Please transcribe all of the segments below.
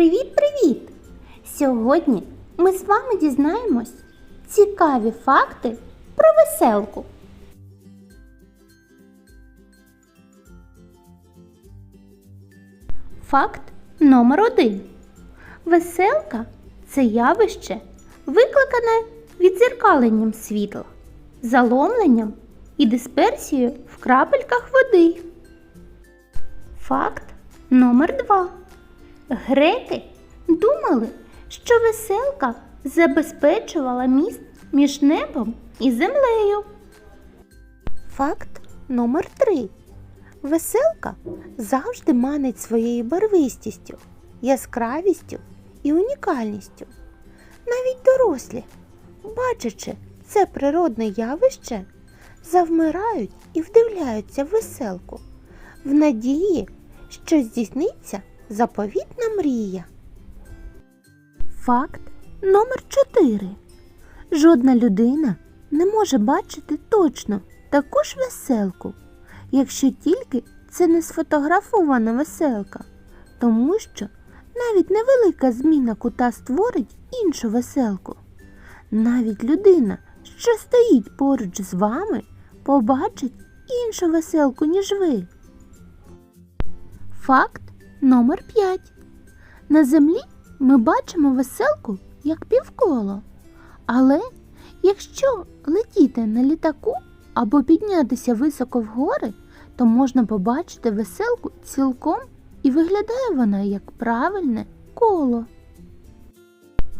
Привіт-привіт! Сьогодні ми з вами дізнаємось цікаві факти про веселку. Факт номер один. Веселка це явище, викликане відзеркаленням світла, заломленням і дисперсією в крапельках води. Факт номер два. Греки думали, що веселка забезпечувала міст між небом і землею. Факт номер три. Веселка завжди манить своєю барвистістю, яскравістю і унікальністю. Навіть дорослі, бачачи це природне явище, завмирають і вдивляються в веселку в надії, що здійсниться заповітна мрія. Факт номер 4. Жодна людина не може бачити точно таку ж веселку, якщо тільки це не сфотографована веселка, тому що навіть невелика зміна кута створить іншу веселку. Навіть людина, що стоїть поруч з вами, побачить іншу веселку, ніж ви. Факт номер 5. На землі ми бачимо веселку як півколо. Але якщо летіти на літаку або піднятися високо в гори, то можна побачити веселку цілком і виглядає вона як правильне коло.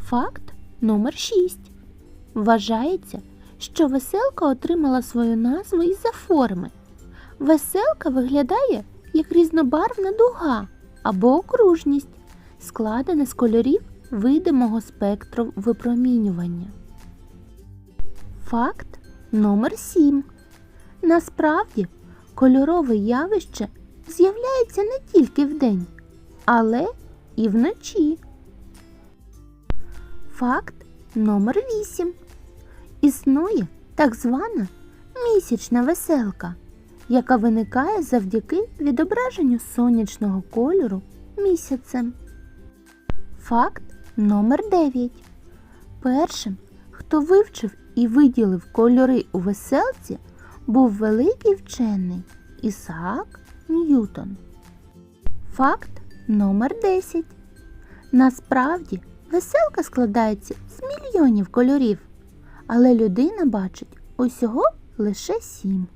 Факт номер 6. Вважається, що веселка отримала свою назву із-за форми. Веселка виглядає як різнобарвна дуга або окружність, складена з кольорів видимого спектру випромінювання. Факт номер 7. Насправді кольорове явище з'являється не тільки вдень, але і вночі. Факт номер 8. Існує так звана місячна веселка, яка виникає завдяки відображенню сонячного кольору місяцем. Факт номер 9. Першим, хто вивчив і виділив кольори у веселці, був великий вчений Ісаак Ньютон. Факт номер 10. Насправді веселка складається з мільйонів кольорів, але людина бачить усього лише сім.